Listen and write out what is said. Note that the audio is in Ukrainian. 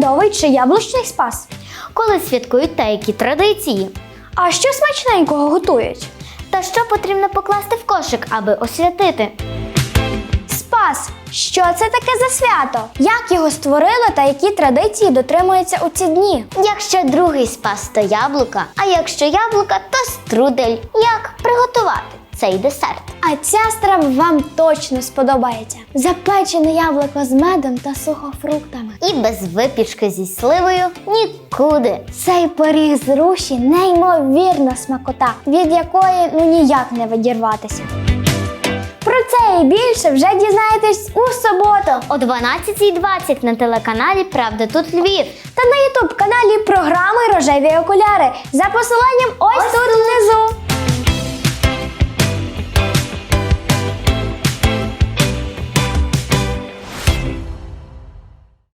медовий чи яблучний спас? Коли святкують та які традиції? А що смачненького готують? Та що потрібно покласти в кошик, аби освятити? Спас. Що це таке за свято? Як його створили та які традиції дотримуються у ці дні? Якщо другий спас, то яблука, а якщо яблука, то струдель. Як приготувати цей десерт? А ця страва вам точно сподобається. Запечене яблуко з медом та сухофруктами. І без випічки зі сливою нікуди. Цей пиріг з руші неймовірна смакота, від якої ну ніяк не видірватися. Про це і більше вже дізнаєтесь у суботу О 12.20 на телеканалі Правда тут Львів. та на ютуб каналі програми Рожеві окуляри за посиланням ось, тут внизу.